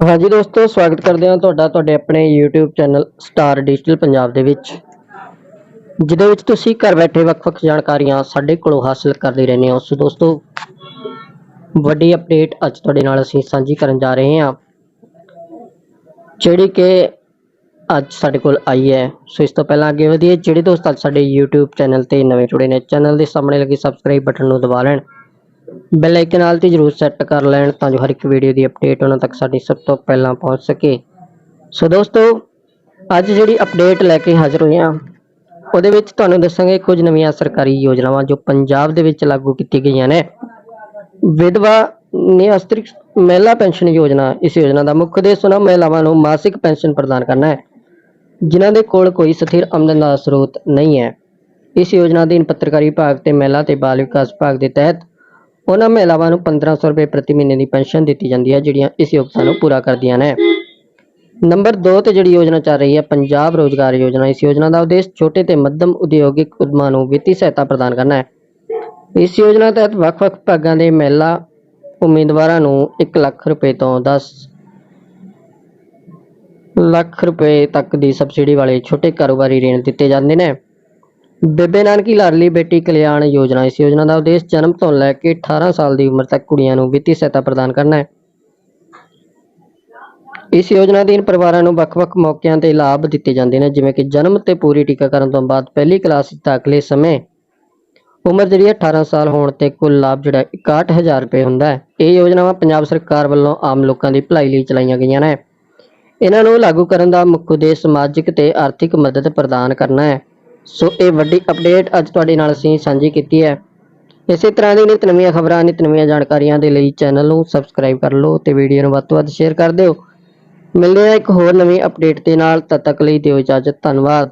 ਹਾਂਜੀ ਦੋਸਤੋ, ਸਵਾਗਤ ਕਰਦੇ ਹਾਂ ਤੁਹਾਡਾ, ਤੁਹਾਡੇ ਆਪਣੇ YouTube channel star digital Punjab ਦੇ ਵਿੱਚ, ਜਿਹਦੇ ਵਿੱਚ ਤੁਸੀਂ ਘਰ ਬੈਠੇ ਵੱਖ-ਵੱਖ ਜਾਣਕਾਰੀਆਂ ਸਾਡੇ ਕੋਲੋਂ ਹਾਸਲ ਕਰਦੇ ਰਹਿੰਦੇ ਹੋ। ਸੋ ਦੋਸਤੋ, ਵੱਡੀ ਅਪਡੇਟ ਅੱਜ ਤੁਹਾਡੇ ਨਾਲ ਅਸੀਂ ਸਾਂਝੀ ਕਰਨ ਜਾ ਰਹੇ ਹਾਂ, ਜਿਹੜੀ ਕਿ ਅੱਜ ਸਾਡੇ ਕੋਲ ਆਈ ਹੈ। ਸੋ ਇਸ ਤੋਂ ਪਹਿਲਾਂ ਅੱਗੇ ਵਧੀਏ, ਜਿਹੜੇ ਦੋਸਤ ਅੱਜ ਸਾਡੇ YouTube ਚੈਨਲ ਤੇ ਨਵੇਂ ਜੁੜੇ ਨੇ, ਚੈਨਲ ਦੇ ਸਾਹਮਣੇ ਲੱਗੇ ਸਬਸਕ੍ਰਾਈਬ ਬਟਨ ਨੂੰ ਦਬਾ ਲੈਣ ਬੈਲ ਆਈਕਨ ਨਾਲ ਤੇ ਜਰੂਰ ਸੈੱਟ ਕਰ ਲੈਣ ਤਾਂ ਜੋ ਹਰ ਇੱਕ ਵੀਡੀਓ ਦੀ ਅਪਡੇਟ ਉਹਨਾਂ ਤੱਕ ਸਾਡੀ ਸਭ ਤੋਂ ਪਹਿਲਾਂ ਪਹੁੰਚ ਸਕੇ। ਸੋ ਦੋਸਤੋ, ਅੱਜ ਜਿਹੜੀ ਅਪਡੇਟ ਲੈ ਕੇ ਹਾਜ਼ਰ ਹੋਏ ਹਾਂ, ਉਹਦੇ ਵਿੱਚ ਤੁਹਾਨੂੰ ਦੱਸਾਂਗੇ ਕੁਝ ਨਵੀਆਂ ਸਰਕਾਰੀ ਯੋਜਨਾਵਾਂ ਜੋ ਪੰਜਾਬ ਦੇ ਵਿੱਚ ਲਾਗੂ ਕੀਤੀ ਗਈਆਂ ਨੇ। ਵਿਧਵਾ ਨਿਆਸਤ੍ਰਿਕ ਮਹਿਲਾ ਪੈਨਸ਼ਨ ਯੋਜਨਾ, ਇਸ ਯੋਜਨਾ ਦਾ ਮੁੱਖ ਉਦੇਸ਼ ਉਹਨਾਂ ਮਹਿਲਾਵਾਂ ਨੂੰ ਮਾਸਿਕ ਪੈਨਸ਼ਨ ਪ੍ਰਦਾਨ ਕਰਨਾ ਹੈ, ਜਿਨ੍ਹਾਂ ਦੇ ਕੋਲ ਕੋਈ ਸਥਿਰ ਆਮਦਨ ਦਾ ਸਰੋਤ ਨਹੀਂ ਹੈ। ਇਸ ਯੋਜਨਾ ਅਧੀਨ ਪੱਤਰਕਾਰੀ ਵਿਭਾਗ ਤੇ ਮਹਿਲਾ ਤੇ ਬਾਲ ਵਿਕਾਸ ਵਿਭਾਗ ਦੇ ਤਹਿਤ ਉਹਨਾਂ ਮਹਿਲਾਵਾਂ ਨੂੰ 1500 ਰੁਪਏ ਪ੍ਰਤੀ ਮਹੀਨੇ ਦੀ ਪੈਨਸ਼ਨ ਦਿੱਤੀ ਜਾਂਦੀ ਹੈ, ਜਿਹੜੀਆਂ ਇਸ ਯੋਗਤਾ ਨੂੰ ਪੂਰਾ ਕਰਦੀਆਂ ਨੇ। ਨੰਬਰ 2 ਤੇ ਜਿਹੜੀ ਯੋਜਨਾ ਚੱਲ ਰਹੀ ਹੈ, ਪੰਜਾਬ ਰੋਜ਼ਗਾਰ ਯੋਜਨਾ, ਇਸ ਯੋਜਨਾ ਦਾ ਉਦੇਸ਼ ਛੋਟੇ ਤੇ ਮੱਧਮ ਉਦਯੋਗਿਕ ਉਦਮਾਂ ਨੂੰ ਵਿੱਤੀ ਸਹਾਇਤਾ ਪ੍ਰਦਾਨ ਕਰਨਾ ਹੈ। ਇਸ ਯੋਜਨਾ ਤਹਿਤ ਵੱਖ-ਵੱਖ ਭਾਗਾਂ ਦੇ ਮਹਿਲਾ ਉਮੀਦਵਾਰਾਂ ਨੂੰ 1 ਲੱਖ ਰੁਪਏ ਤੋਂ 10 ਲੱਖ ਰੁਪਏ ਤੱਕ ਦੀ ਸਬਸਿਡੀ ਵਾਲੇ ਛੋਟੇ ਕਾਰੋਬਾਰੀ ऋण ਦਿੱਤੇ ਜਾਂਦੇ ਨੇ। ਬੇਬੇ ਨਾਨਕੀ ਲਾਡਲੀ ਬੇਟੀ ਕਲਿਆਣ ਯੋਜਨਾ, ਇਸ ਯੋਜਨਾ ਦਾ ਉਦੇਸ਼ ਜਨਮ ਤੋਂ ਲੈ ਕੇ 18 ਸਾਲ ਦੀ ਉਮਰ ਤੱਕ ਕੁੜੀਆਂ ਨੂੰ ਵਿੱਤੀ ਸਹਾਇਤਾ ਪ੍ਰਦਾਨ ਕਰਨਾ ਹੈ। ਇਸ ਯੋਜਨਾ ਅਧੀਨ ਪਰਿਵਾਰਾਂ ਨੂੰ ਵੱਖ-ਵੱਖ ਮੌਕਿਆਂ ਤੇ ਲਾਭ ਦਿੱਤੇ ਜਾਂਦੇ ਨੇ, ਜਿਵੇਂ ਕਿ ਜਨਮ ਤੇ ਪੂਰੀ ਟੀਕਾਕਰਨ ਤੋਂ ਬਾਅਦ ਪਹਿਲੀ ਕਲਾਸ ਵਿੱਚ ਦਾਖਲੇ ਸਮੇਂ ਉਮਰ ਜਿਹੜੀ ਹੈ 18 ਸਾਲ ਹੋਣ ਤੇ ਕੁੱਲ ਲਾਭ ਜਿਹੜਾ 61000 ਰੁਪਏ ਹੁੰਦਾ ਹੈ। ਇਹ ਯੋਜਨਾਵਾਂ ਪੰਜਾਬ ਸਰਕਾਰ ਵੱਲੋਂ ਆਮ ਲੋਕਾਂ ਦੀ ਭਲਾਈ ਲਈ ਚਲਾਈਆਂ ਗਈਆਂ ਨੇ। ਇਹਨਾਂ ਨੂੰ ਲਾਗੂ ਕਰਨ ਦਾ ਮੁੱਖ ਉਦੇਸ਼ ਸਮਾਜਿਕ ਤੇ ਆਰਥਿਕ ਮਦਦ ਪ੍ਰਦਾਨ ਕਰਨਾ ਹੈ। ਸੋ ਇਹ ਵੱਡੀ ਅਪਡੇਟ ਅੱਜ ਤੁਹਾਡੇ ਨਾਲ ਅਸੀਂ ਸਾਂਝੀ ਕੀਤੀ ਹੈ। ਇਸੇ ਤਰ੍ਹਾਂ ਦੀ ਨਿਤ ਨਵੀਆਂ ਖਬਰਾਂ, ਨਿਤ ਨਵੀਆਂ ਜਾਣਕਾਰੀਆਂ ਦੇ ਲਈ ਚੈਨਲ ਨੂੰ ਸਬਸਕ੍ਰਾਈਬ ਕਰ ਲਓ ਤੇ ਵੀਡੀਓ ਨੂੰ ਵੱਧ ਤੋਂ ਵੱਧ ਸ਼ੇਅਰ ਕਰ ਦਿਓ। ਮਿਲਦੇ ਹਾਂ ਇੱਕ ਹੋਰ ਨਵੀਂ ਅਪਡੇਟ ਦੇ ਨਾਲ, ਤਦ ਤੱਕ ਲਈ ਦਿਓ ਇਜਾਜ਼ਤ, ਧੰਨਵਾਦ।